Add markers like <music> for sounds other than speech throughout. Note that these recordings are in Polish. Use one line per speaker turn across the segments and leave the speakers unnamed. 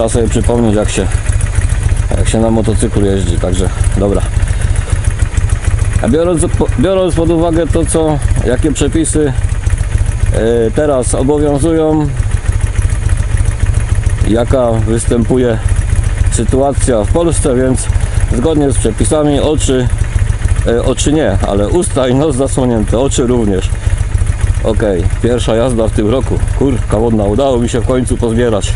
trzeba sobie przypomnieć jak się, jak się na motocyklu jeździ, także dobra. A biorąc, biorąc pod uwagę to, co, jakie przepisy e, teraz obowiązują, jaka występuje sytuacja w Polsce, więc zgodnie z przepisami oczy, e, oczy nie, ale usta i nos zasłonięte, oczy również. Okej, pierwsza jazda w tym roku. Kurka wodna, udało mi się w końcu pozbierać.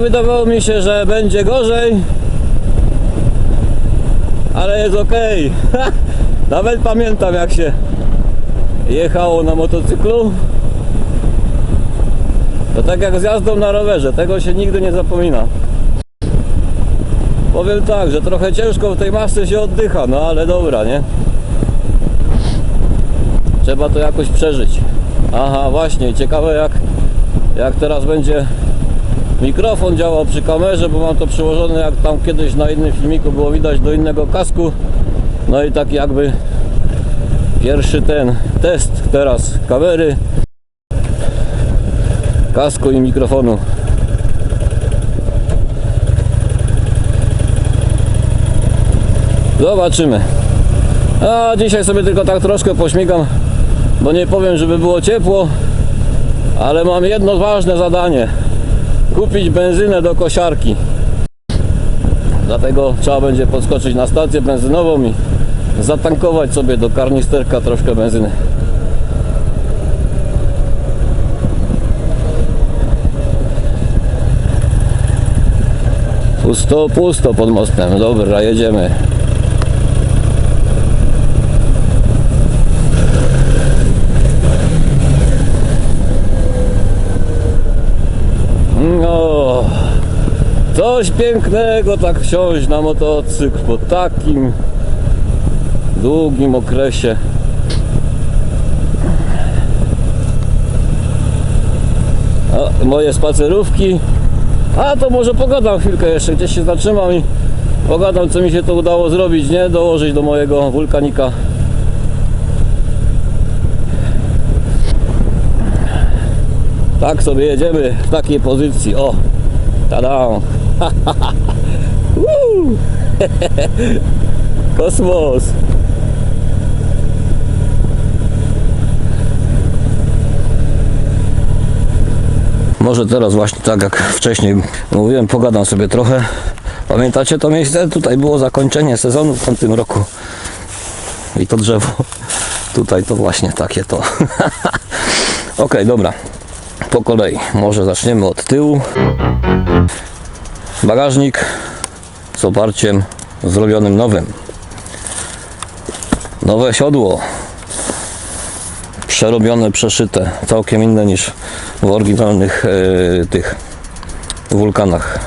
Wydawało mi się, że będzie gorzej, ale jest ok. <laughs> Nawet pamiętam jak się jechało na motocyklu. To tak jak z jazdą na rowerze, tego się nigdy nie zapomina. Powiem tak, że trochę ciężko w tej masce się oddycha, no ale dobra, nie? Trzeba to jakoś przeżyć. Aha, właśnie, ciekawe jak, jak teraz będzie mikrofon działał przy kamerze, bo mam to przyłożone jak tam kiedyś na innym filmiku było widać do innego kasku. No i tak jakby pierwszy ten test teraz kamery, kasku i mikrofonu. Zobaczymy. A dzisiaj sobie tylko tak troszkę pośmigam, bo nie powiem, żeby było ciepło, ale mam jedno ważne zadanie. Kupić benzynę do kosiarki. Dlatego trzeba będzie podskoczyć na stację benzynową i zatankować sobie do karnisterka troszkę benzyny. Pusto, pusto pod mostem. Dobra, jedziemy. No, coś pięknego tak wsiąść na motocykl po takim długim okresie. A, moje spacerówki. A to może pogadam chwilkę jeszcze, gdzieś się zatrzymam i pogadam co mi się to udało zrobić, nie? Dołożyć do mojego wulkanika. Tak sobie jedziemy w takiej pozycji. O, tada! <laughs> Kosmos! Może teraz właśnie tak jak wcześniej mówiłem, pogadam sobie trochę. Pamiętacie to miejsce? Tutaj było zakończenie sezonu w tamtym roku. I to drzewo. Tutaj to właśnie takie to. <laughs> ok, dobra po kolei. Może zaczniemy od tyłu. Bagażnik z oparciem zrobionym nowym. Nowe siodło. Przerobione, przeszyte. Całkiem inne niż w oryginalnych e, tych wulkanach.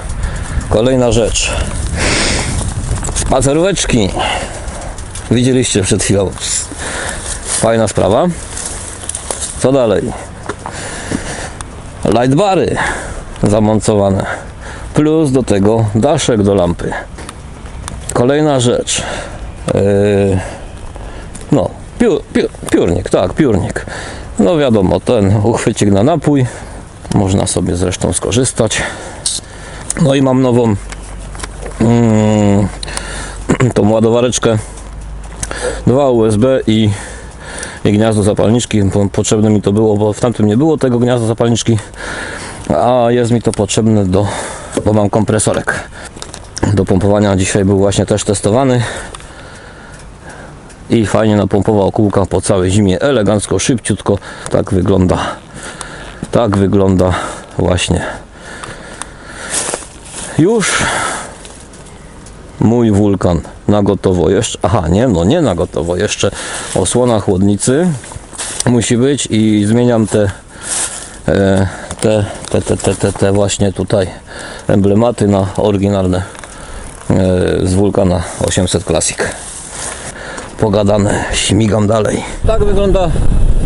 Kolejna rzecz. Spaceróweczki. Widzieliście przed chwilą. Fajna sprawa. Co dalej? lightbary zamontowane plus do tego daszek do lampy. Kolejna rzecz. Yy, no piu, piu, piórnik, tak piórnik. No wiadomo ten uchwycik na napój. Można sobie zresztą skorzystać. No i mam nową mm, <clears throat> tą ładowareczkę. Dwa USB i i gniazdo zapalniczki. Po- Potrzebne mi to było, bo w tamtym nie było tego gniazda zapalniczki, a jest mi to potrzebne do, bo mam kompresorek do pompowania. Dzisiaj był właśnie też testowany i fajnie napompował kółka po całej zimie, elegancko, szybciutko. Tak wygląda, tak wygląda właśnie już mój wulkan na gotowo jeszcze. Aha, nie, no nie na gotowo. Jeszcze osłona chłodnicy musi być i zmieniam te te, te, te, te, te, te właśnie tutaj emblematy na oryginalne e, z wulkana 800 Classic. Pogadane, śmigam dalej. Tak wygląda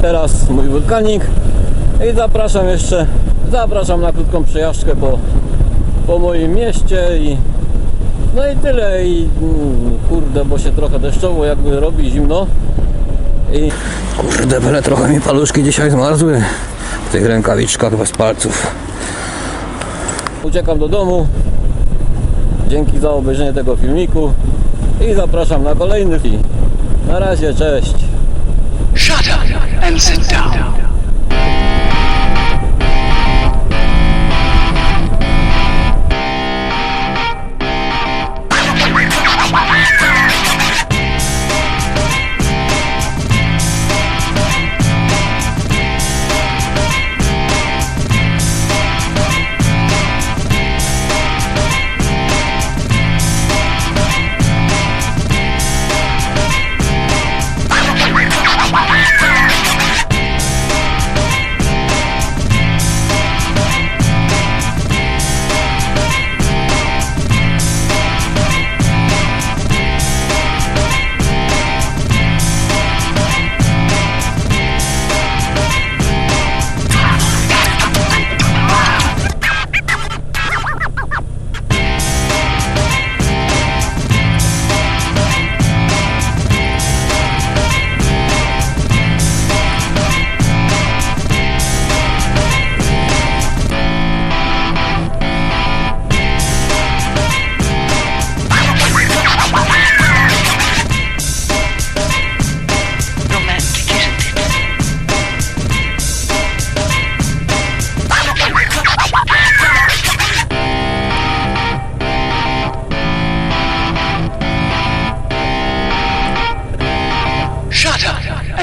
teraz mój wulkanik i zapraszam jeszcze, zapraszam na krótką przejażdżkę po po moim mieście i no i tyle i kurde, bo się trochę deszczowo jakby robi zimno i kurde, byle trochę mi paluszki dzisiaj zmarzły w tych rękawiczkach bez palców. Uciekam do domu. Dzięki za obejrzenie tego filmiku i zapraszam na kolejny film. Na razie, cześć.
Shut up and sit down.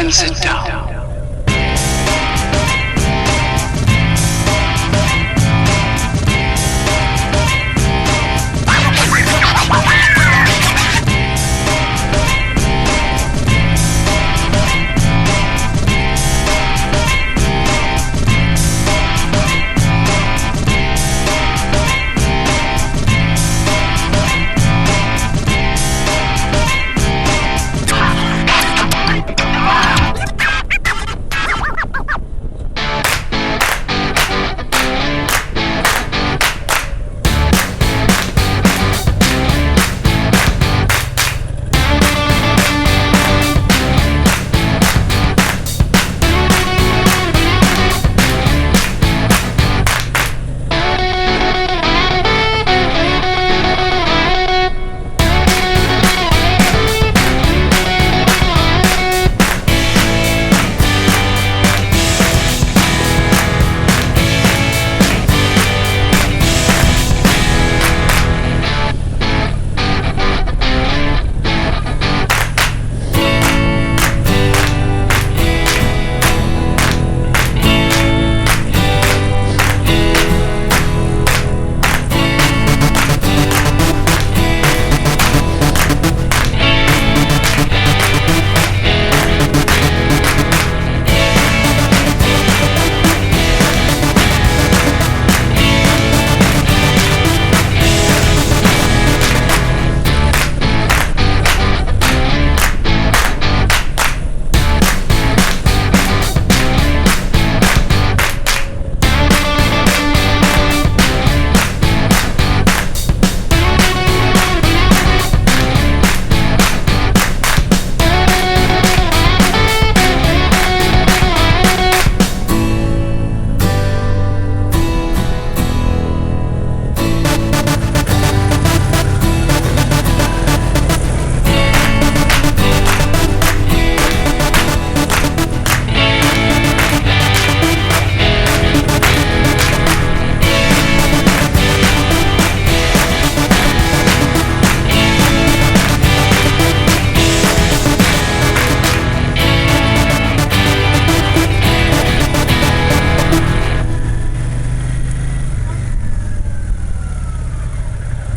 and sit down.